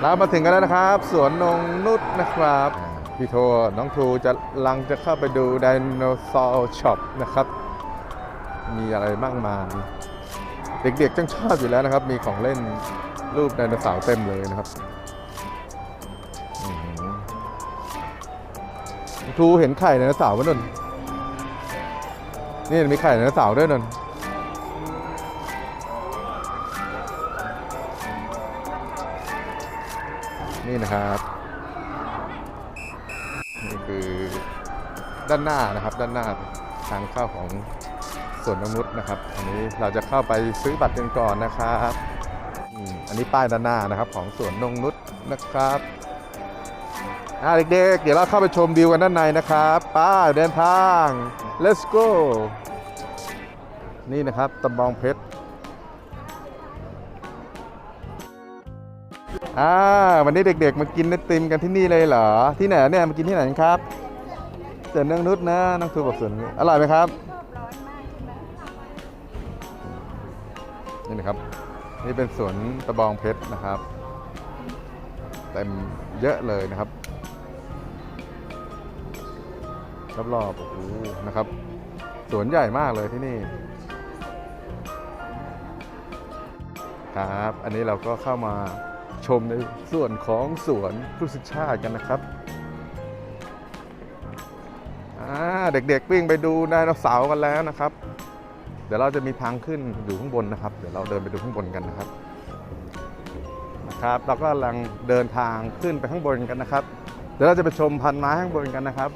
เรามาถึงกันแล้วนะครับ สวนนงนุษนะครับ พี่โทน้องทูจะลังจะเข้าไปดูไดโนเสาร์ช็อปนะครับ มีอะไรมากมายเด็กๆจังชอบอยู่แล้วนะครับ มีของเล่นรูปไดโนเสาร์เต็มเลยนะครับทูเห็นไข่ไดโนเสาร์ปะนนนี่มีไข่ไดโนเสาร์ด้วยนน นี่นะครับ นี่คือด้านหน้านะครับ ด้านหน้าทางเข้าของสวนนงนุษนะครับ อันนี้เราจะเข้าไปซื้อบัตรกันก่อนนะครับอันนี้ป้ายด้านหน้านะครับ ของสวนนงนุษย์นะครับเด็กๆ เดี๋ยวเราเข้าไปชมวิวกันด้านในนะครับป้าเดินทาง let's go นี่นะครับตะบองเพชร อ่าวันนี้เด็กๆ มากินไอติมกันที่นี่เลยเหรอ ที่ไหนเนี่ยมากินที่ไหนครับเสวนเนืองนุชนะน้องทูบอกสวนนุชอร่อยไหมครับนี่นะครับนี่เป็นสวนตะบองเพชรนะครับเต็มเยอะเลยนะครับรอบๆโอ้โหนะครับสวนใหญ่มากเลยที่นี่ครับ อันนี้เราก็เข้ามา ชมในส่วนของสวนพฤกษชาติกันนะครับเด็กๆวิ่งไปดูไดโนเสาร์กันแล้วนะครับ เดี๋ยวเราจะมีทางขึ้นอยู่ข้างบนนะครับ เดี๋ยวเราเดินไปดูข้างบนกันนะครับนะครับ เราก็กำลังเดินทางขึ้นไปข้างบนกันนะครับ เดี๋ยวเราจะไปชมพันไม้ข้างบนกันนะครับ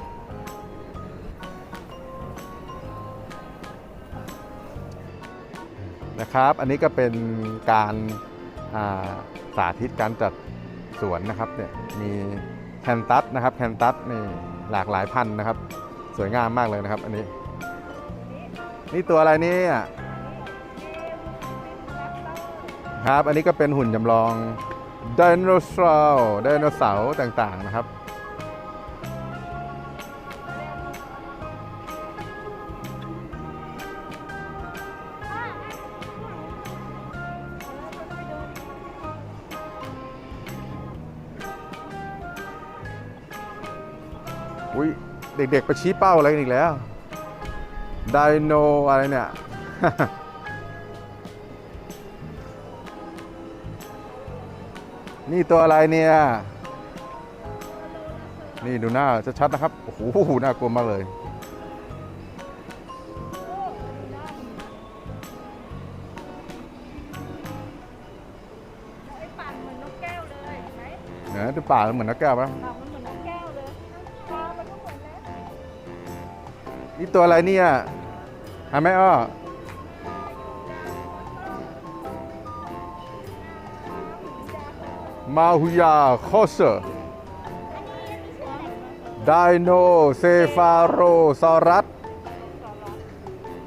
นะครับ อันนี้ก็เป็นการ สาธิตการจัดสวนนะครับเนี่ยมีแคนตัสนะครับแคนตัสนี่หลากหลายพันธุ์นะครับ สวยงามมากเลยนะครับ อันนี้ นี่ตัวอะไรนี่ครับ อันนี้ก็เป็นหุ่นจำลองไดโนเสาร์ไดโนเสาร์ต่างๆนะครับ อุ้ยเด็กๆไปชี้เป้าอะไรกันอีกแล้วไดโนอะไรเนี่ย นี่ตัวอะไรเนี่ย นี่ดูหน้าชัดๆนะครับ โอ้โหน่ากลัวมากเลย ไอ้ปากเหมือนนกแก้วเลยเห็นไหม เนี่ยตัวป่าเหมือนนกแก้วปะ ปากมัน นี่ตัวอะไรเนี่ยหาไหมอ้อมาฮุยาโคเซอร์ไดโนเซฟาโรซอรัส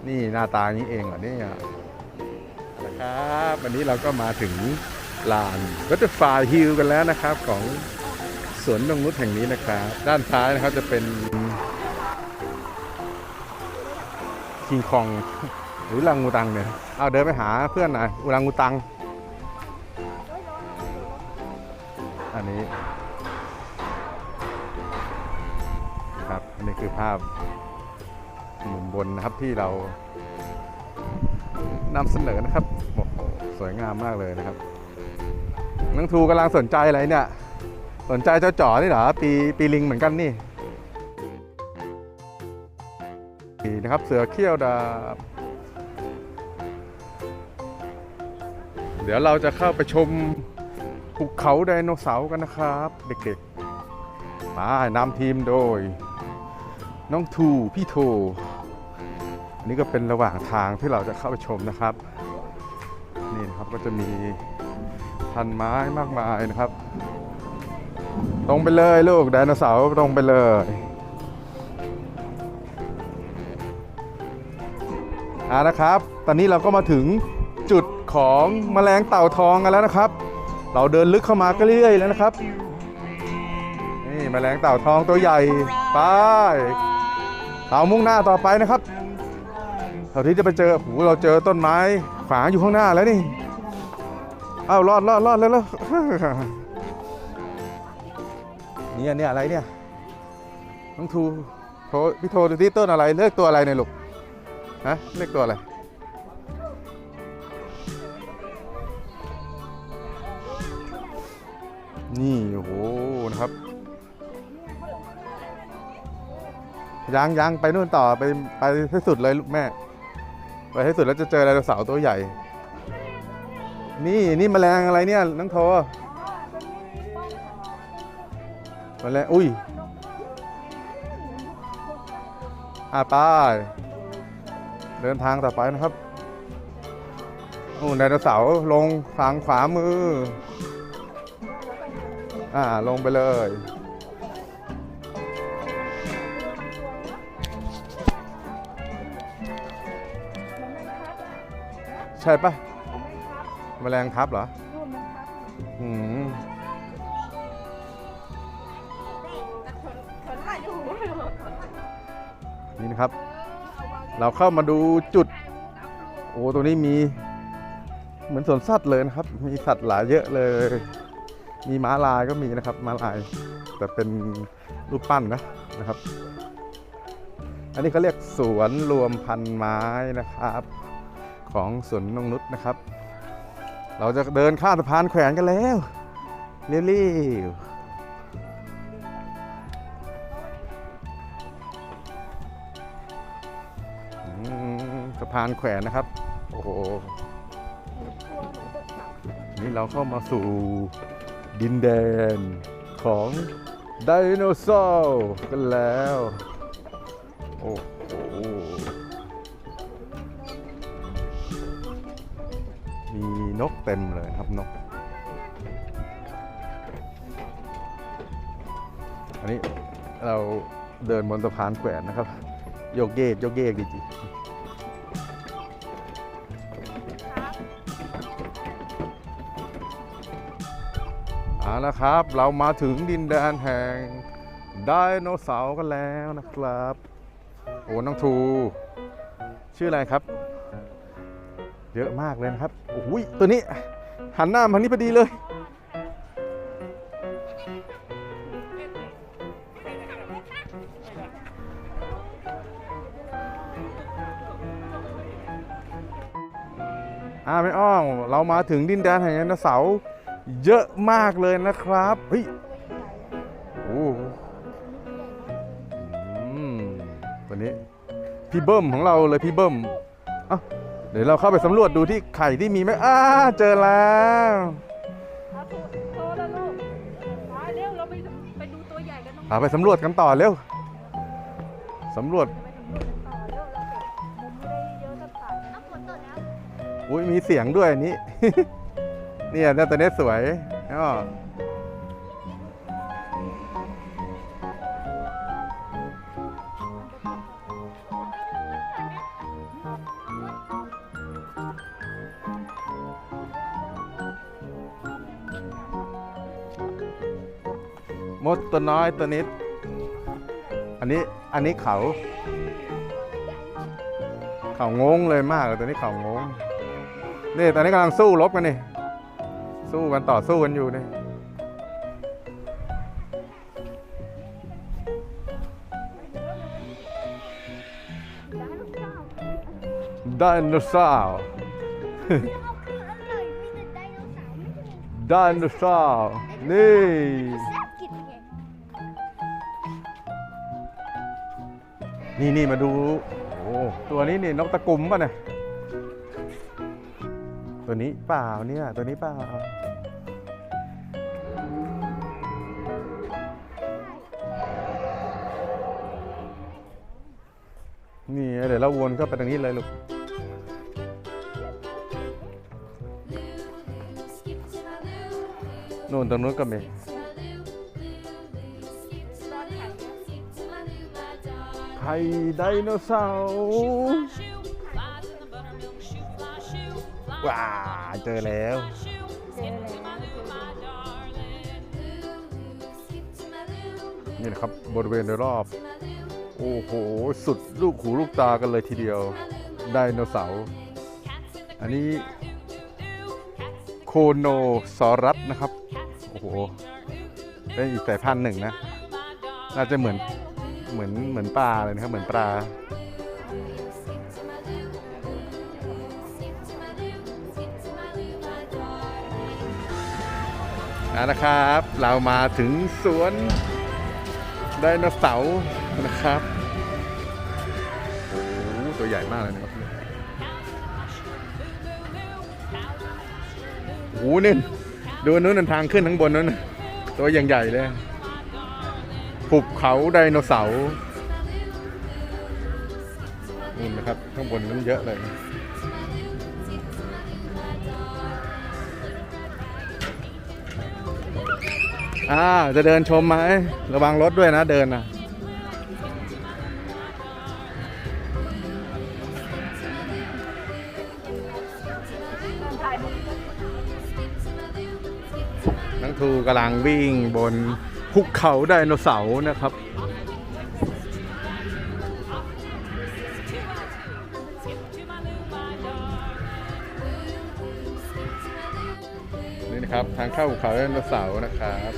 นี่หน้าตานี้เองเหรอเนี่ยนะครับวันนี้เราก็มาถึงลานวัตฟาฮิลกันแล้วนะครับของสวนนงนุษแห่งนี้นะครับ ด้านซ้ายนะครับจะเป็น คิงคองหรือลังงูตังเนี่ยเอาเดินไปหาเพื่อนหน่อยอุรังงูตัง อันนี้ครับอันนี้คือภาพมุมบนนะครับที่เรานำเสนอนะครับโอ้โหสวยงามมากเลยนะครับน้องทูกำลังสนใจอะไรเนี่ย สนใจเจ้าจ๋อนี่เหรอปีปีลิงเหมือนกันนี่ นี่นะครับเสือเขี้ยวดาบ เดี๋ยวเราจะเข้าไปชมภูเขาไดโนเสาร์กันนะครับ เด็กๆมานำทีมโดย น้องทูพี่โทอันนี้ก็เป็นระหว่างทางที่เราจะเข้าไปชมนะครับ นี่นะครับก็จะมีพันไม้มากมายนะครับ ตรงไปเลยลูกไดโนเสาร์ตรงไปเลย อ่านะครับ ตอนนี้เราก็มาถึงจุดของแมลงเต่าทองกันแล้วนะครับ เราเดินลึกเข้ามาก็เรื่อยๆแล้วนะครับนี่แมลงเต่าทองตัวใหญ่ไปเรามุ่งหน้าต่อไปนะครับเท่าที่จะไปเจอโอ้โหเราเจอต้นไม้ขวางอยู่ข้างหน้าแล้วนี่เอ้ารอดรอดรอดแล้วแล้วเนี่ยเนี่ยอะไรเนี่ยน้องทูโทรพี่โทรดูที่ต้นอะไรเลือกตัวอะไรเนี่ยลูก ฮะเลือกตัวอะไรนี่โอ้โหนะครับยังยังไปนู่นต่อไปไปให้สุดเลยลูกแม่ ไปให้สุดแล้วจะเจอไดโนเสาร์ตัวใหญ่ นี่นี่แมลงอะไรเนี่ยน้องโทแมลงอุ้ยอาไป เดินทางต่อไปนะครับโอ้ไดโนเสาร์ลงทางขวามือ อ่าลงไปเลยใช่ปะแมลงทับเหรออืมนี่นะครับ เราเข้ามาดูจุด โอ้ตัวนี้มีเหมือนสวนสัตว์เลยนะครับ มีสัตว์หลายเยอะเลย มีม้าลายก็มีนะครับม้าลาย แต่เป็นรูปปั้นนะนะครับ อันนี้เขาเรียกสวนรวมพันไม้นะครับ ของสวนนงนุษนะครับ เราจะเดินข้ามสะพานแขวนกันแล้วเร็วๆ พานแขวนนะครับ โอ้โห นี่เราเข้ามาสู่ดินแดนของไดโนเสาร์กันแล้ว โอ้โห มีนกเต็มเลยครับนก อันนี้เราเดินบนสะพานแขวนนะครับ โยกเยกโยกเยกดีจี เอาละครับ เรามาถึงดินแดนแห่งไดโนเสาร์กันแล้วนะครับ โอ้น้องทู ชื่ออะไรครับ เยอะมากเลยนะครับโอ้ยตัวนี้ หันหน้ามาทางนี้พอดีเลย อ่าไม่อ้อง เรามาถึงดินแดนแห่งไดโนเสาร์ เยอะมากเลยนะครับเฮ้ยโอ้อืมตัวนี้พี่เบิ้มของเราเลยพี่เบิ้มเอ้าเดี๋ยวเราเข้าไปสำรวจดูที่ไข่ที่มีไหมอ้าเจอแล้วเอาโทรโทรแล้วลูกมาเร็วเราไปไปดูตัวใหญ่กันตรงเอาไปสำรวจกันต่อเร็วสำรวจไปดูกันต่อเร็วเราเก็บมุมไม่ได้เยอะกันถ่ายน้ำฝนตกแล้วอุ้ยมีเสียงด้วยอันนี้ เนี่ยเนี่ยตัวนี้สวยอ๋อมดตัวน้อยตัวนิด อันนี้อันนี้เขา เขางงเลยมากเลยตัวนี้เขางง นี่ตอนนี้กำลังสู้รบกันนี่ สู้กันต่อสู้กันอยู่เนี่ยไดโนเสาร์ไดโนเสาร์นี่ นี่นี่มาดู โอ้ตัวนี้นี่นกตะกุ่มป่ะเนี่ย ตัวนี้เปล่าเนี่ย ตัวนี้เปล่า ดี๋ยวเราวนเข้าไปตรงนี้เลยลูกนู่นตรงนู้นก็มีไข่ไดโนเสาร์ว้าเจอแล้วนี่นะครับบริเวณโดยรอบ อ้โห สุดลูกหูลูกตากันเลยทีเดียว ไดโนเสาร์ อันนี้ โคโนซอรัสนะครับ โอ้โห เป็นอีกสายพันธุ์หนึ่งนะ น่าจะเหมือน เหมือน เหมือนปลาเลยนะครับ เหมือนปลาเอาละครับ เรามาถึงสวนไดโนเสาร์นะครับ ตัวใหญ่มากเลยนะครับโอ้โหนี่ดูนู้นทางขึ้นข้งบนนั้นตัวอย่างใหญ่เลยภูเขาไดโนเสาร์นี่นะครับ ข้างบนนั้นเยอะเลยอ่าจะเดินชมไหมระวังรถด้วยนะเดินนะ ถ่ายมุมนังทูกำลังวิ่งบนภูเขาไดโนเสาร์นะครับ นี่นะครับ ทางเข้าภูเขาไดโนเสาร์นะครับ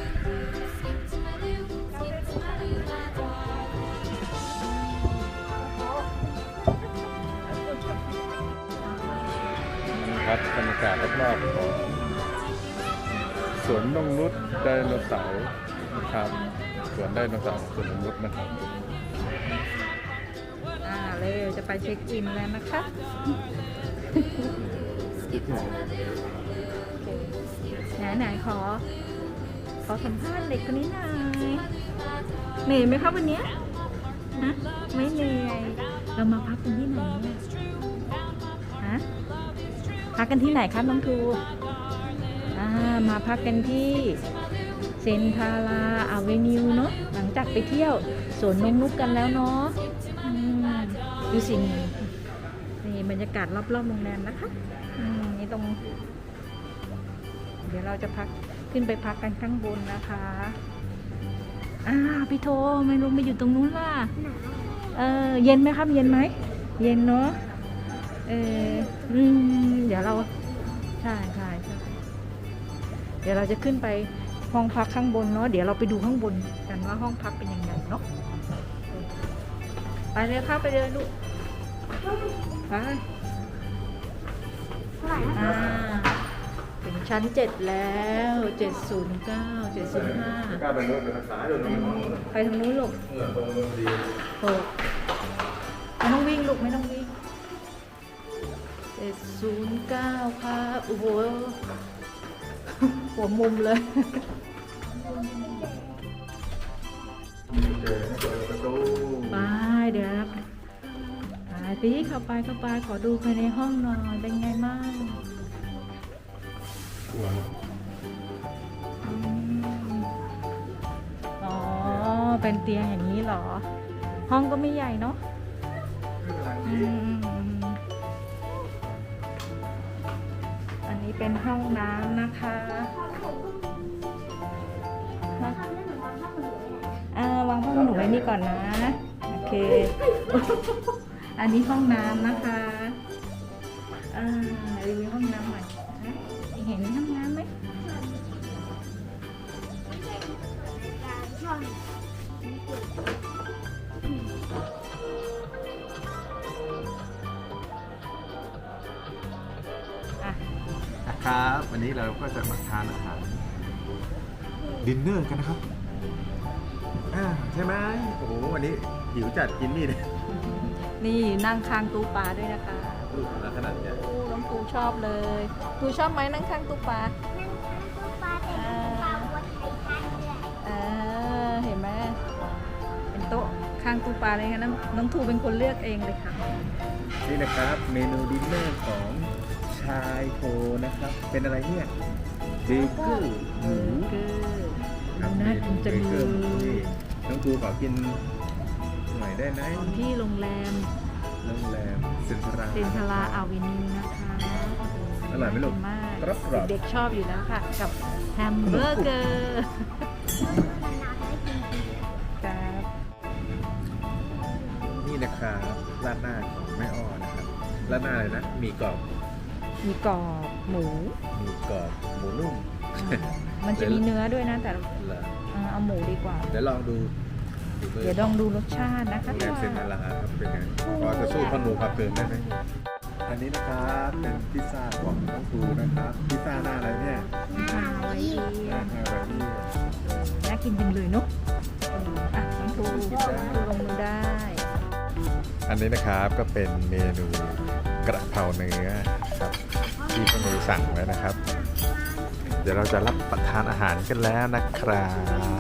ครับบรรยากาศรอบๆของสวนนงนุษไดโนเสาร์นะครับสวนไดโนเสาร์สวนนงนุษนะครับอ่าเลยจะไปเช็คอินแล้วนะคะไหนไหนขอ ขอสัมภาษณ์เด็กคนนี้หน่อยเหนื่อยไหมครับวันเนี้ยฮะไม่เหนื่อย กกันที่ไหนครับน้องทูมาพักกันที่เซนทาราอาเวนิวเนาะหลังจากไปเที่ยวสวนนงนุกกันแล้วเนาะดูสินี่นี่บรรยากาศรอบๆโรงแรมนะคะนี่ตรง เดี๋ยวเราจะพักขึ้นไปพักกันข้างบนนะคะอ้าพี่โทไม่ลงมาอยู่ตรงนู้นล่ะเออเย็นไหมครับ เย็นไหม เย็นเนาะ เอออืมเดี๋ยวเราใช่ใช่ใช่เดี๋ยวเราจะขึ้นไปห้องพักข้างบนเนาะเดี๋ยวเราไปดูข้างบนกันว่าห้องพักเป็นยังไงเนาะไปเลยครับไปเดินดูไปอ่าถึงชั้นเจ็ดแล้วเจ็ดศูนย์เก้าเจ็ดศูนย์ห้าก้าวไปนู้นไปทางซ้ายเลยนู้นไปทางนู้นลูกเออตรงนู้นดีโอ้ไม่ต้องวิ่งลูกไม่ต้องวิ่งเจ็ดศูนย์เก้าค่ะโอ้โหหัวมุมเลยเจอเปิดประตูไปเดี๋ยวนะไปพี่เข้าไปเข้าไปขอดูภายในห้องหน่อยเป็นไงบ้างสวนอืมอ๋อ เป็นเตียงอย่างนี้เหรอ ห้องก็ไม่ใหญ่เนาะ เป็นห้องน้ำนะคะฮะอ่าวางผ้าขนหนูไว้นี่ก่อนนะ โอเค อันนี้ห้องน้ำนะคะอ่ารีวิวห้องน้ำหน่อยนะเห็นห้องน้ำไหม ครับ วันนี้เราก็จะมาทานอาหารดินเนอร์กันนะครับอ่าใช่ไหมโอ้โหวันนี้หิวจัดกินนี่เลยนี่นั่งข้างตู้ปลาด้วยนะคะลูกขนาดใหญ่โอ้น้องตูชอบเลยตูชอบไหมนั่งข้างตู้ปลาเออเห็นไหมเป็นโต๊ะข้างตู้ปลาเลยค่ะน้องน้องทูเป็นคนเลือกเองเลยค่ะ นี่นะครับ เมนูดินเนอร์ของ ชายโทนะครับ เป็นอะไรเนี่ยเบเกอร์หมูเกอร์ครับน่ากินจังเบเลเกอร์หมูนี่ยน้องตูขอกินหน่อยได้ไหมที่โรงแรมโรงแรมเซนทรา เซนทราอาวินิวนะคะอร่อยไหมลูกน่ากินกรอบกรอบมากเด็กๆชอบอยู่แล้วค่ะ กับแฮมเบอร์เกอร์ครับนี่นะครับราดหน้าของแม่อ้อนะครับราดหน้าอะไรนะมีกรอบ มีกรอบหมูมีกรอบหมูนุ่มอ่ามันจะมีเนื้อด้วยนะแต่เหรอเออเอาหมูดีกว่า เดี๋ยวลองดูดูมือเดี๋ยวลองดูรสชาตินะคะโรงแรมเซ็นทรัลลาครับเป็นไงพอจะสู้ขนูผักเกินได้ไหมอันนี้นะครับเป็นพิซซ่าของน้องครูนะครับพิซซ่าหน้าอะไรเนี่ยฮาวายเอียหน้านฮาวายเอียนน่ากินจังเลยเนาะเอออะน้องทูทูลงมือได้ อันนี้นะครับก็เป็นเมนูกระเพราเนื้อครับ ที่คุณหนูสั่งไว้นะครับ เดี๋ยวเราจะรับประทานอาหารกันแล้วนะครับ